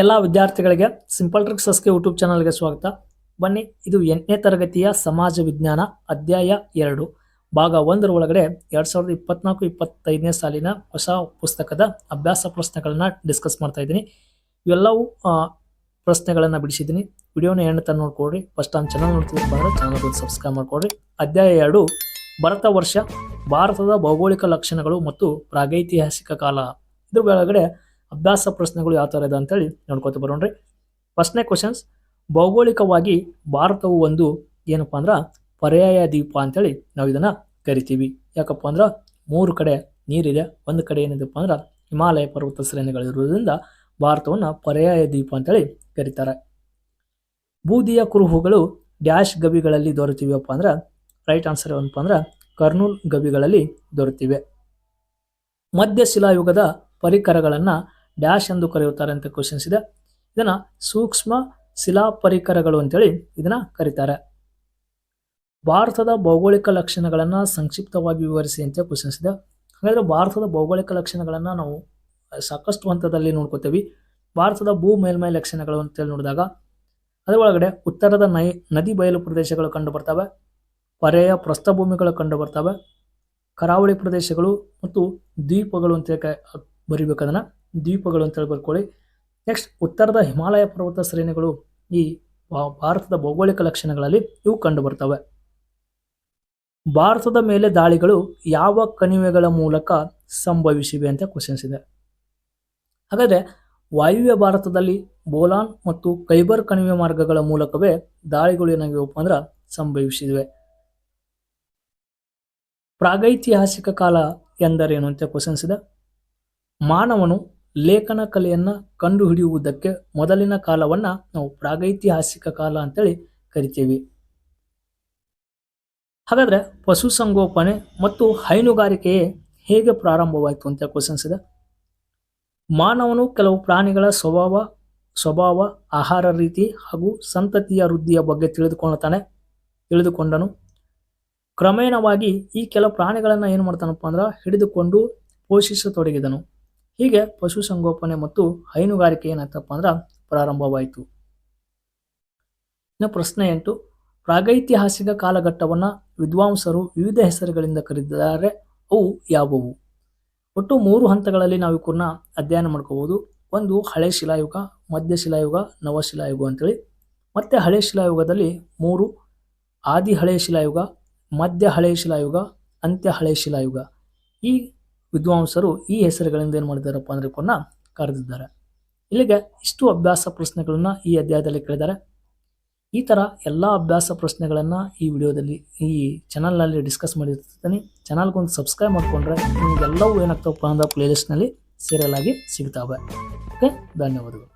ಎಲ್ಲ ವಿದ್ಯಾರ್ಥಿಗಳಿಗೆ simple tricks ಸಸ್ಕೆ YouTube ಚಾನಲ್ಗೆ ಸ್ವಾಗತ. ಬನ್ನಿ, ಇದು ಎಂಟನೇ ತರಗತಿಯ ಸಮಾಜ ವಿಜ್ಞಾನ ಅಧ್ಯಾಯ ಎರಡು. ಭಾಗ ಒಂದರ ಒಳಗಡೆ ಎರಡು ಸಾವಿರದ ಇಪ್ಪತ್ನಾಲ್ಕು ಇಪ್ಪತ್ತೈದನೇ ಸಾಲಿನ ಹೊಸ ಪುಸ್ತಕದ ಅಭ್ಯಾಸ ಪ್ರಶ್ನೆಗಳನ್ನ ಡಿಸ್ಕಸ್ ಮಾಡ್ತಾ ಇದ್ದೀನಿ. ಇವೆಲ್ಲವೂ ಪ್ರಶ್ನೆಗಳನ್ನು ಬಿಡಿಸಿದ್ದೀನಿ. ವಿಡಿಯೋನ ಹೆಣ್ಣು ನೋಡ್ಕೊಡ್ರಿ ಫಸ್ಟ್ ನಾನು ಚಾನಲ್ ನೋಡ್ತಿದ್ದಪ್ಪ ಅಂದರೆ ಚಾನಲ್ ಸಬ್ಸ್ಕ್ರೈಬ್ ಮಾಡ್ಕೊಡ್ರಿ ಅಧ್ಯಾಯ ಎರಡು, ಭಾರತ ವರ್ಷ, ಭಾರತದ ಭೌಗೋಳಿಕ ಲಕ್ಷಣಗಳು ಮತ್ತು ಪ್ರಾಗೈತಿಹಾಸಿಕ ಕಾಲ. ಇದ್ರ ಒಳಗಡೆ ಅಭ್ಯಾಸ ಪ್ರಶ್ನೆಗಳು ಯಾವ ಥರ ಇದೆ ಅಂತೇಳಿ ನೋಡ್ಕೊತ ಬರೋಣ್ರಿ. ಫಸ್ಟ್ನೇ ಕ್ವಶನ್ಸ್ ಭೌಗೋಳಿಕವಾಗಿ ಭಾರತವು ಒಂದು ಏನಪ್ಪ ಅಂದ್ರೆ ಪರ್ಯಾಯ ದ್ವೀಪ ಅಂತೇಳಿ ನಾವು ಇದನ್ನು ಕರಿತೀವಿ. ಯಾಕಪ್ಪ ಅಂದ್ರೆ ಮೂರು ಕಡೆ ನೀರಿದೆ ಒಂದು ಕಡೆ ಏನಿದೆಪ್ಪ ಅಂದ್ರೆ ಹಿಮಾಲಯ ಪರ್ವತ ಶ್ರೇಣಿಗಳಿರುವುದರಿಂದ ಭಾರತವನ್ನು ಪರ್ಯಾಯ ದ್ವೀಪ ಅಂತೇಳಿ ಕರೀತಾರೆ. ಬೂದಿಯ ಕುರುಹುಗಳು ಡ್ಯಾಶ್ ಗವಿಗಳಲ್ಲಿ ದೊರೆತಿವೆಯಪ್ಪ ಅಂದ್ರೆ ರೈಟ್ ಆನ್ಸರ್ ಏನಪ್ಪ ಅಂದ್ರೆ ಕರ್ನೂಲ್ ಗವಿಗಳಲ್ಲಿ ದೊರೆತಿವೆ. ಮಧ್ಯಶಿಲಾಯುಗದ ಪರಿಕರಗಳನ್ನು ಡ್ಯಾಶ್ ಎಂದು ಕರೆಯುತ್ತಾರೆ ಅಂತ ಕ್ವಶನ್ಸ್ ಇದೆ. ಇದನ್ನ ಸೂಕ್ಷ್ಮ ಶಿಲಾ ಪರಿಕರಗಳು ಅಂತೇಳಿ ಇದನ್ನ ಕರೀತಾರೆ. ಭಾರತದ ಭೌಗೋಳಿಕ ಲಕ್ಷಣಗಳನ್ನು ಸಂಕ್ಷಿಪ್ತವಾಗಿ ವಿವರಿಸಿ ಅಂತ ಕ್ವಶನ್ಸ್ ಇದೆ. ಹಾಗಾದ್ರೆ ಭಾರತದ ಭೌಗೋಳಿಕ ಲಕ್ಷಣಗಳನ್ನು ನಾವು ಸಾಕಷ್ಟು ಹಂತದಲ್ಲಿ ನೋಡ್ಕೋತೀವಿ. ಭಾರತದ ಭೂ ಮೇಲ್ಮೈ ಲಕ್ಷಣಗಳು ಅಂತೇಳಿ ನೋಡಿದಾಗ, ಅದರ ಒಳಗಡೆ ಉತ್ತರದ ನೈ, ನದಿ ಬಯಲು ಪ್ರದೇಶಗಳು ಕಂಡು ಬರ್ತವೆ. ಪರ್ಯಾಯ ಪ್ರಸ್ಥಭೂಮಿಗಳು ಕಂಡು ಬರ್ತವೆ. ಕರಾವಳಿ ಪ್ರದೇಶಗಳು ಮತ್ತು ದ್ವೀಪಗಳು ಅಂತ ಬರಿಬೇಕು ಅದನ್ನು. ದ್ವೀಪಗಳು ಅಂತೇಳಿ ಬರ್ಕೊಳ್ಳಿ. ನೆಕ್ಸ್ಟ್ ಉತ್ತರದ ಹಿಮಾಲಯ ಪರ್ವತ ಶ್ರೇಣಿಗಳು ಈ ಭಾರತದ ಭೌಗೋಳಿಕ ಲಕ್ಷಣಗಳಲ್ಲಿ ಇವು ಕಂಡು ಬರ್ತವೆ ಭಾರತದ ಮೇಲೆ ದಾಳಿಗಳು ಯಾವ ಕಣಿವೆಗಳ ಮೂಲಕ ಸಂಭವಿಸಿವೆ ಅಂತ ಕ್ವಶನ್ಸ್ ಇದೆ. ಹಾಗಾದರೆ ವಾಯುವ್ಯ ಭಾರತದಲ್ಲಿ ಬೋಲಾನ್ ಮತ್ತು ಕೈಬರ್ ಕಣಿವೆ ಮಾರ್ಗಗಳ ಮೂಲಕವೇ ದಾಳಿಗಳು ಏನಾಗಿವಪ್ಪ ಅಂದ್ರೆ ಸಂಭವಿಸಿವೆ ಪ್ರಾಗೈತಿಹಾಸಿಕ ಕಾಲ ಎಂದರೇನು ಅಂತ ಕ್ವಶನ್ಸ್ ಇದೆ ಮಾನವನು ಲೇಖನ ಕಲೆಯನ್ನು ಕಂಡುಹಿಡಿಯುವುದಕ್ಕೆ ಮೊದಲಿನ ಕಾಲವನ್ನು ನಾವು ಪ್ರಾಗೈತಿಹಾಸಿಕ ಕಾಲ ಅಂತೇಳಿ ಕರಿತೀವಿ. ಹಾಗಾದ್ರೆ ಪಶುಸಂಗೋಪನೆ ಮತ್ತು ಹೈನುಗಾರಿಕೆಯೇ ಹೇಗೆ ಪ್ರಾರಂಭವಾಯಿತು ಅಂತ ಕ್ವಶನ್ಸ್ ಇದೆ ಮಾನವನು ಕೆಲವು ಪ್ರಾಣಿಗಳ ಸ್ವಭಾವ ಸ್ವಭಾವ, ಆಹಾರ ರೀತಿ ಹಾಗೂ ಸಂತತಿಯ ವೃದ್ಧಿಯ ಬಗ್ಗೆ ತಿಳಿದುಕೊಳ್ಳುತ್ತಾನೆ ತಿಳಿದುಕೊಂಡನು. ಕ್ರಮೇಣವಾಗಿ ಈ ಕೆಲವು ಪ್ರಾಣಿಗಳನ್ನು ಏನು ಮಾಡ್ತಾನಪ್ಪ ಅಂದ್ರೆ ಹಿಡಿದುಕೊಂಡು ಪೋಷಿಸತೊಡಗಿದನು. ಹೀಗೆ ಪಶುಸಂಗೋಪನೆ ಮತ್ತು ಹೈನುಗಾರಿಕೆ ಏನಾಯ್ತಪ್ಪ ಅಂದ್ರೆ ಪ್ರಾರಂಭವಾಯಿತು. ಇನ್ನು ಪ್ರಶ್ನೆ ಎಂಟು, ಪ್ರಾಗೈತಿಹಾಸಿಕ ಕಾಲಘಟ್ಟವನ್ನ ವಿದ್ವಾಂಸರು ವಿವಿಧ ಹೆಸರುಗಳಿಂದ ಕರೆದಿದ್ದಾರೆ, ಅವು ಯಾವುವು? ಒಟ್ಟು ಮೂರು ಹಂತಗಳಲ್ಲಿ ನಾವು ಇವ್ರನ್ನ ಅಧ್ಯಯನ ಮಾಡ್ಕೋಬಹುದು ಒಂದು, ಹಳೆ ಶಿಲಾಯುಗ, ಮಧ್ಯ ಶಿಲಾಯುಗ ನವಶಿಲಾಯುಗ ಅಂತೇಳಿ. ಮತ್ತೆ ಹಳೆ ಶಿಲಾಯುಗದಲ್ಲಿ ಮೂರು ಆದಿ ಹಳೆ ಶಿಲಾಯುಗ ಮಧ್ಯ ಹಳೆ ಶಿಲಾಯುಗ, ಅಂತ್ಯ ಹಳೆ ಶಿಲಾಯುಗ. ಈ ವಿದ್ವಾಂಸರು ಈ ಹೆಸರುಗಳಿಂದ ಏನು ಮಾಡಿದಾರಪ್ಪ ಅಂದರೆ ಇವನ್ನ ಕರೆದಿದ್ದಾರೆ. ಇಲ್ಲಿಗೆ ಇಷ್ಟು ಅಭ್ಯಾಸ ಪ್ರಶ್ನೆಗಳನ್ನು ಈ ಅಧ್ಯಾಯದಲ್ಲಿ ಕೇಳಿದ್ದಾರೆ. ಈ ಥರ ಎಲ್ಲ ಅಭ್ಯಾಸ ಪ್ರಶ್ನೆಗಳನ್ನು ಈ ವಿಡಿಯೋದಲ್ಲಿ, ಈ ಚಾನಲ್ನಲ್ಲಿ ಡಿಸ್ಕಸ್ ಮಾಡಿರ್ತೀನಿ. ಚಾನಲ್ಗೊಂದು ಸಬ್ಸ್ಕ್ರೈಬ್ ಮಾಡಿಕೊಂಡ್ರೆ ನಿಮಗೆಲ್ಲವೂ ಏನಾಗ್ತವಪ್ಪ ಅಂದ್ರೆ ಪ್ಲೇಲಿಸ್ಟ್ನಲ್ಲಿ ಸೀರಿಯಲ್ ಆಗಿ ಸಿಗ್ತಾವೆ. ಓಕೆ ಧನ್ಯವಾದಗಳು.